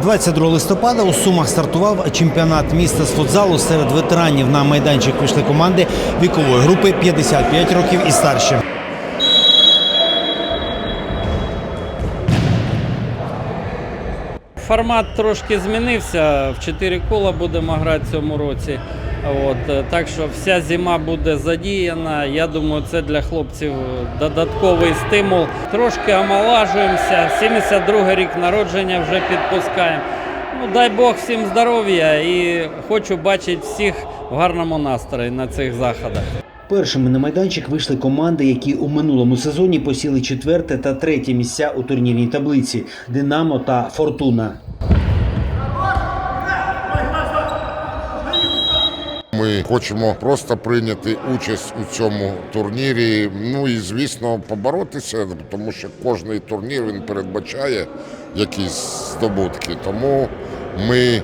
22 листопада у Сумах стартував чемпіонат міста з футзалу серед ветеранів. На майданчик вийшли команди вікової групи 55 років і старші. Формат трошки змінився. В 4 кола будемо грати цьому році. От, е, так що вся зима буде задіяна. Я думаю, це для хлопців додатковий стимул. Трошки омолажуємося. 72 рік народження вже підпускаємо. Ну, дай Бог всім здоров'я і хочу бачити всіх в гарному настрої на цих заходах. Першими на майданчик вийшли команди, які у минулому сезоні посіли четверте та третє місця у турнірній таблиці Динамо та Фортуна. Ми хочемо просто прийняти участь у цьому турнірі. Ну і звісно, поборотися, тому що кожний турнір він передбачає якісь здобутки. Тому ми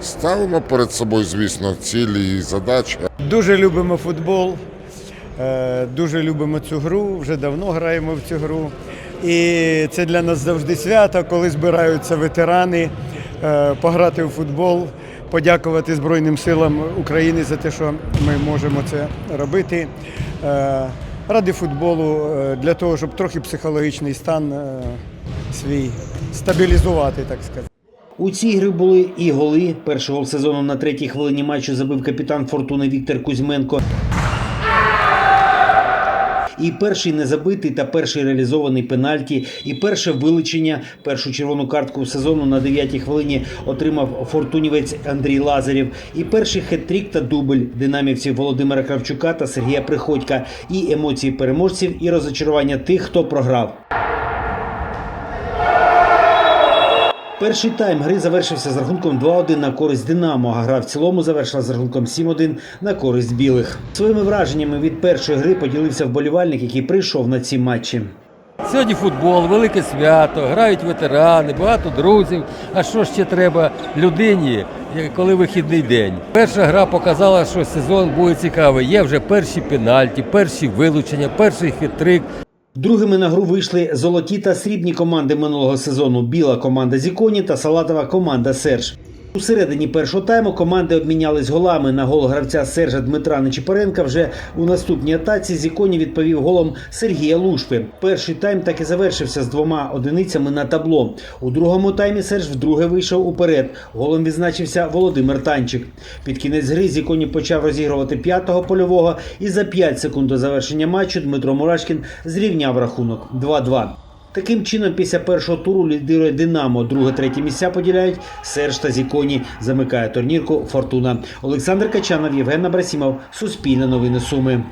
ставимо перед собою, звісно, цілі і задачі. Дуже любимо футбол, е, дуже любимо цю гру, вже давно граємо в цю гру. І це для нас завжди свято, коли збираються ветерани е, пограти у футбол, подякувати Збройним силам України за те, що ми можемо це робити. Е, Ради футболу е, для того, щоб трохи психологічний стан е, свій стабілізувати, так сказати. У цій грі були і голи. Перший гол сезону на третій хвилині матчу забив капітан Фортуни Віктор Кузьменко. І перший незабитий та перший реалізований пенальті, і перше вилучення, першу червону картку сезону на 9-й хвилині отримав фортунівець Андрій Лазарєв. І перший хет-трік та дубль динамівців Володимира Кравчука та Сергія Приходька. І емоції переможців, і розочарування тих, хто програв. Перший тайм гри завершився з рахунком 2-1 на користь Динамо. А гра в цілому завершила з рахунком 7-1 на користь білих. Своїми враженнями від першої гри поділився вболівальник, який прийшов на ці матчі. Сьогодні футбол, велике свято, грають ветерани, багато друзів. А що ще треба людині, коли вихідний день? Перша гра показала, що сезон буде цікавий. Є вже перші пенальті, перші вилучення, перший хитрик. Другими на гру вийшли золоті та срібні команди минулого сезону. Біла команда Зіконі та салатова команда Серж. У середині першого тайму команди обмінялись голами на гол гравця Сержа Дмитра Нечипоренка. Вже у наступній атаці Зіконі відповів голом Сергія Лушпи. Перший тайм так і завершився з двома одиницями на табло. У другому таймі Серж вдруге вийшов уперед. Голом відзначився Володимир Танчик. Під кінець гри Зіконі почав розігрувати п'ятого польового, і за 5 секунд до завершення матчу Дмитро Мурашкін зрівняв рахунок 2-2. Таким чином, після першого туру лідирує Динамо. Друге-третє місця поділяють Серж та Зіконі. Замикає турнірку Фортуна. Олександр Качанов, Євген Абрасімов. Суспільне новини Суми.